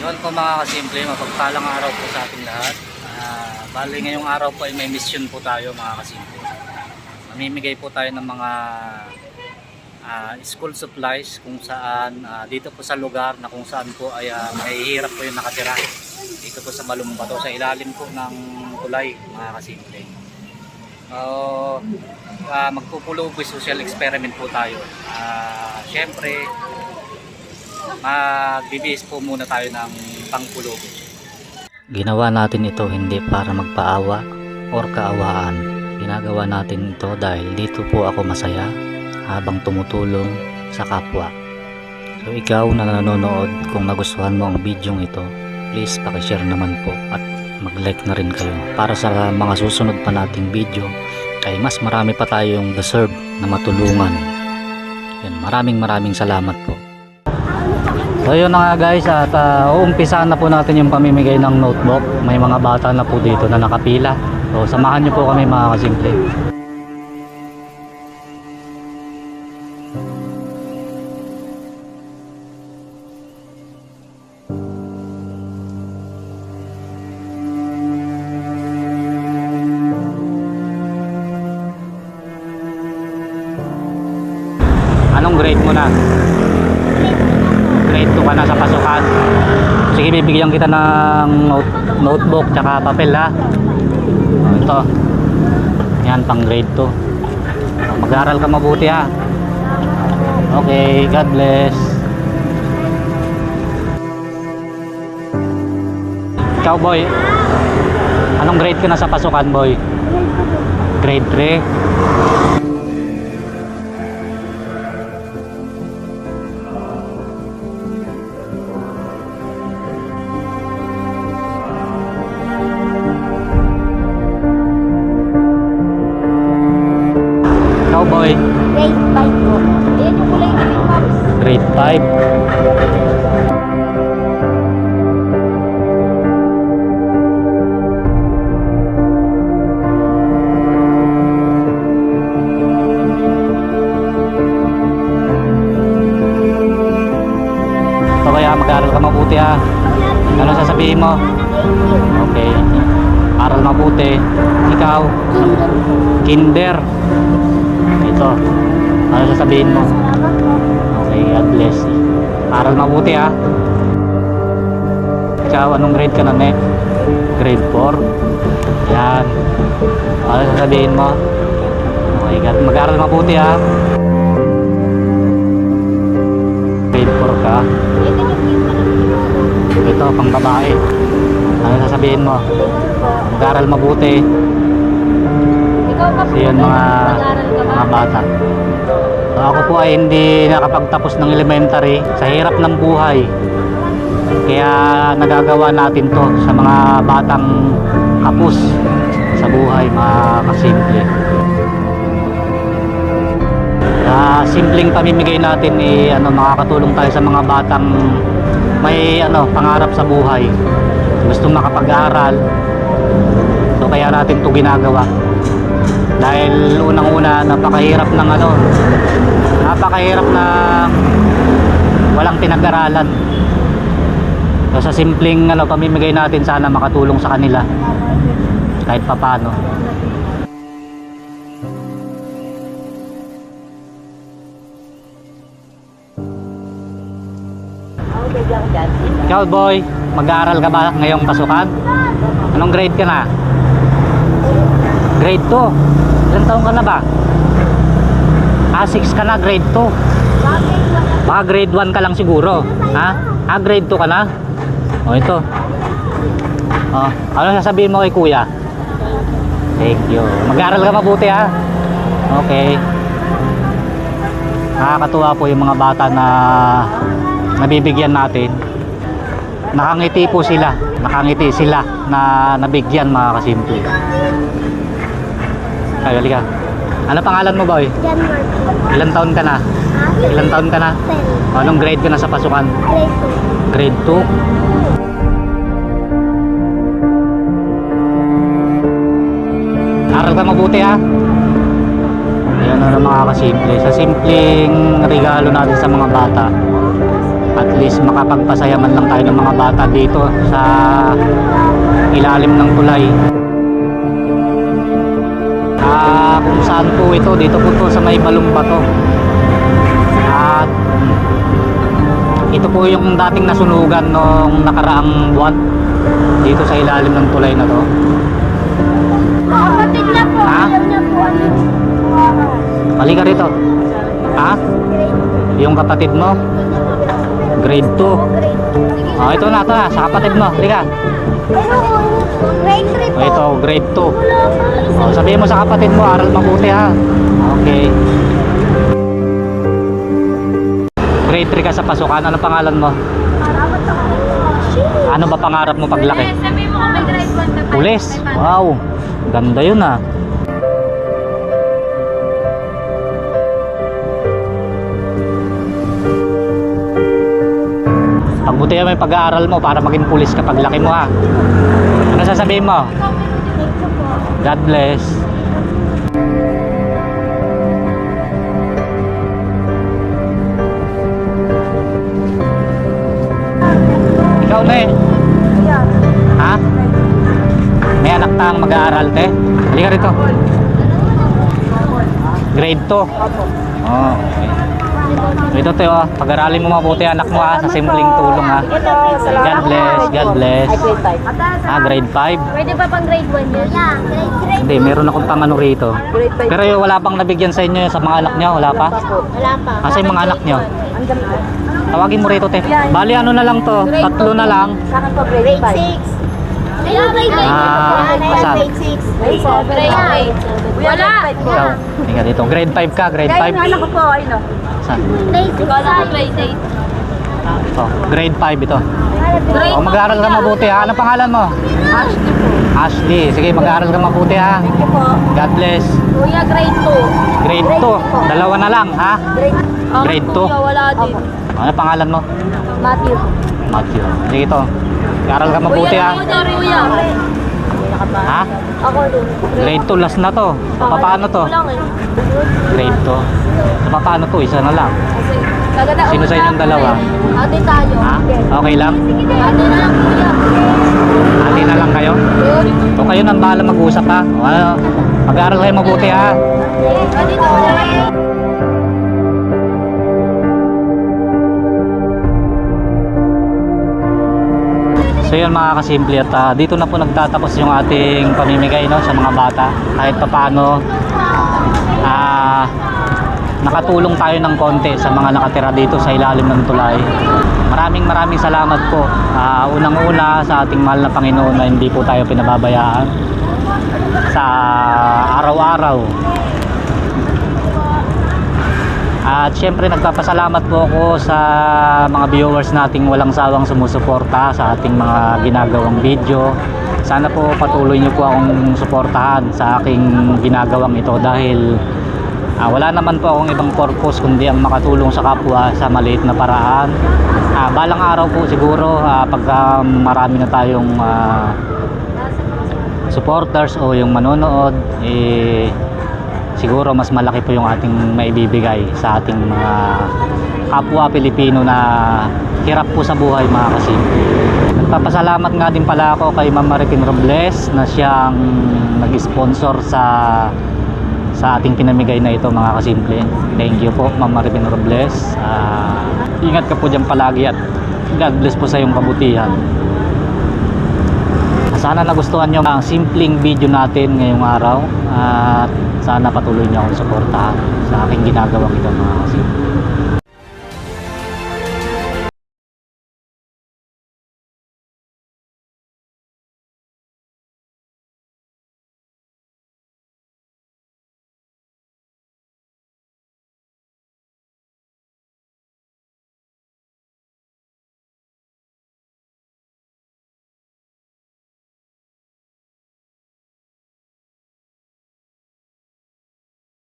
Yun po mga kasimple, mapagpalang araw po sa ating lahat. Ah, bali ngayong araw po ay may mission po tayo mga kasimple. Mamimigay po tayo ng mga ah, school supplies kung saan ah, dito po sa lugar na kung saan po ay uh, mahihirap po yung nakatira. Dito po sa Balumbato, sa ilalim po ng tulay mga kasimple. Uh, uh, magpupulubi social experiment po tayo. Ah, Siyempre, magbibis po muna tayo ng pangpulog. Ginawa natin ito hindi para magpaawa or kaawaan. Ginagawa natin ito dahil dito po ako masaya habang tumutulong sa kapwa. So ikaw na nanonood kung nagustuhan mo ang video ito, please pakishare naman po at mag-like na rin kayo para sa mga susunod pa nating video ay mas marami pa tayong deserve na matulungan. Yan, maraming maraming salamat po. So yun na nga guys at uh, uumpisahan na po natin yung pamimigay ng notebook. May mga bata na po dito na nakapila. So samahan niyo po kami mga kasimple. Anong grade mo na? Grade 2 ka na sa pasukan. Sige, bibigyan kita ng note, notebook tsaka papel ha. Ito. Yan, pang grade 2. Mag-aaral ka mabuti ha. Okay, God bless. Ikaw boy, anong grade ka na sa pasukan boy? Grade 3. Ikaw boy, Grade 5 po. Ayan yung kulay green, Pops. grade 5. So kaya mag-aaral ka mabuti ha. Ano sasabihin mo? Okay. Aral mabuti. Ikaw, kinder. Ito. Ano sasabihin mo? Okay, God bless. Aral mabuti ha. Ikaw, anong grade ka na, ne? Grade 4. Yan. Ano sasabihin mo? Okay, God, mag-aral mabuti ha. Grade 4 ka. Ito pang babae. Ano sasabihin mo? Mag-aral mabuti. Kasi yun mga? Mga bata. Ako po ay hindi nakapagtapos ng elementary sa hirap ng buhay. Kaya nagagawa natin to sa mga batang kapus sa buhay, mga kasimple. Sa simpleng pamimigay natin eh, ano, makakatulong tayo sa mga batang may ano, pangarap sa buhay. Gustong makapag-aral. So kaya natin to ginagawa unang-una napakahirap ng ano napakahirap na walang pinag-aralan so sa simpleng ano, pamimigay natin sana makatulong sa kanila kahit papano Ako, baby ako dyan. ikaw boy mag-aaral ka ba ngayong pasukan? anong grade ka na? grade 2 ilang taon ka na ba? ah 6 ka na grade 2 Bakit? Baka grade 1 ka lang siguro. Ha? Ah, grade 2 ka na? O, ito. O, ano sasabihin mo kay kuya? Thank you. Mag-aaral ka mabuti ha? Okay. Nakakatuwa po yung mga bata na nabibigyan natin. Nakangiti po sila. Nakangiti sila na nabigyan mga kasimple. Ay, halika. Ano pangalan mo boy? Jan Mark. Ilan taon ka na? Ha? Ilan taon ka na? 10. Anong grade ka na sa pasukan? Grade 2. Grade 2. Aral ka mabuti ha. Yan na mga kasimple. Sa simpleng regalo natin sa mga bata. At least makapagpasaya man lang tayo ng mga bata dito sa ilalim ng tulay. Ah, kung saan po ito, dito po to sa may balumba to. At ito po yung dating nasunugan nung nakaraang buwan dito sa ilalim ng tulay na to. Kapatid na po. Ha? Alam niya po ano. Halika rito. Ha? Yung kapatid mo? Grade 2. Oh, ito na, ito na, sa kapatid mo. Halika. Grade 3 Oh, ito, grade 2. Oh, sabihin mo sa kapatid mo, aral mabuti ha. Okay. Grade 3 ka sa pasukan. Ano pangalan mo? Ano ba pangarap mo paglaki? Sabi mo kami grade 1 to 5. Pulis. Wow. Ganda yun ah. Mo yung pag-aaral mo para maging pulis ka paglaki mo ha. Ano sasabihin mo? God bless. Ikaw na eh. Ha? May anak tang mag-aaral te? Halika rito. Grade 2. Oh, okay. Ito te oh, pag-aralin mo mabuti anak mo ha, sa simpleng tulong ha. Ito, God bless, God bless. Ay, grade 5. Ah, grade 5. Pwede pa pang grade 1 yun? Yeah, grade 3. Hindi, meron akong pang ano rito. Grade 5. Pero yung wala pang nabigyan sa inyo sa mga anak niyo, wala pa? Wala pa. Asa yung mga anak niyo? Tawagin mo rito te. Bali ano na lang to, tatlo na lang. Sa akin po grade 6. Ayun, grade 5. Ah, asan? grade 6. Grade 7. Grade 8. Wala. Ikaw, tingnan dito. Grade 5 ka, grade 5. ko po, ayun o. Saan? Grade 6. Wala grade 8. Ito, grade 5 ito. Grade O, mag-aaral ka mabuti ha. Ano pangalan mo? Ashley po. Ashley. Sige, mag-aaral ka mabuti ha. Ito po. God bless. Kuya, grade 2. Grade 2. Dalawa na lang ha. Grade Grade 2. wala din. Ano pangalan mo? Matthew. Matthew. Sige ito. Mag-aaral ka mabuti ha. Kuya. Ha? Ako din. Grade 2 last na to. So, paano to? Kulang eh. Grade 2. So, paano to? Isa na lang. Kasi Sino sa inyong dalawa? Ate tayo. Ha? Okay lang? Ate na lang kuya. Ate na lang kayo? O kayo nang bahala mag-usap ha. O? Mag-aaral kayo mabuti ha. Ate na lang. So yun mga kasimple at ah, dito na po nagtatapos yung ating pamimigay no, sa mga bata. Kahit papaano ah nakatulong tayo ng konti sa mga nakatira dito sa ilalim ng tulay. Maraming maraming salamat po. Ah, unang-una sa ating mahal na Panginoon na hindi po tayo pinababayaan sa araw-araw. At syempre nagpapasalamat po ako sa mga viewers nating walang sawang sumusuporta sa ating mga ginagawang video. Sana po patuloy niyo po akong suportahan sa aking ginagawang ito dahil ah, wala naman po akong ibang purpose kundi ang makatulong sa kapwa sa maliit na paraan. Ah, balang araw po siguro ah, pagka marami na tayong ah, supporters o yung manonood eh siguro mas malaki po yung ating maibibigay sa ating mga kapwa Pilipino na hirap po sa buhay mga kasimple. Nagpapasalamat nga din pala ako kay Ma'am Maritin Robles na siyang nag-sponsor sa sa ating pinamigay na ito mga kasimple. Thank you po Ma'am Maritin Robles. Ah, ingat ka po dyan palagi at God bless po sa iyong kabutihan. Sana nagustuhan nyo ang simpleng video natin ngayong araw at sana patuloy nyo akong suportahan sa aking ginagawang ito mga kasimple.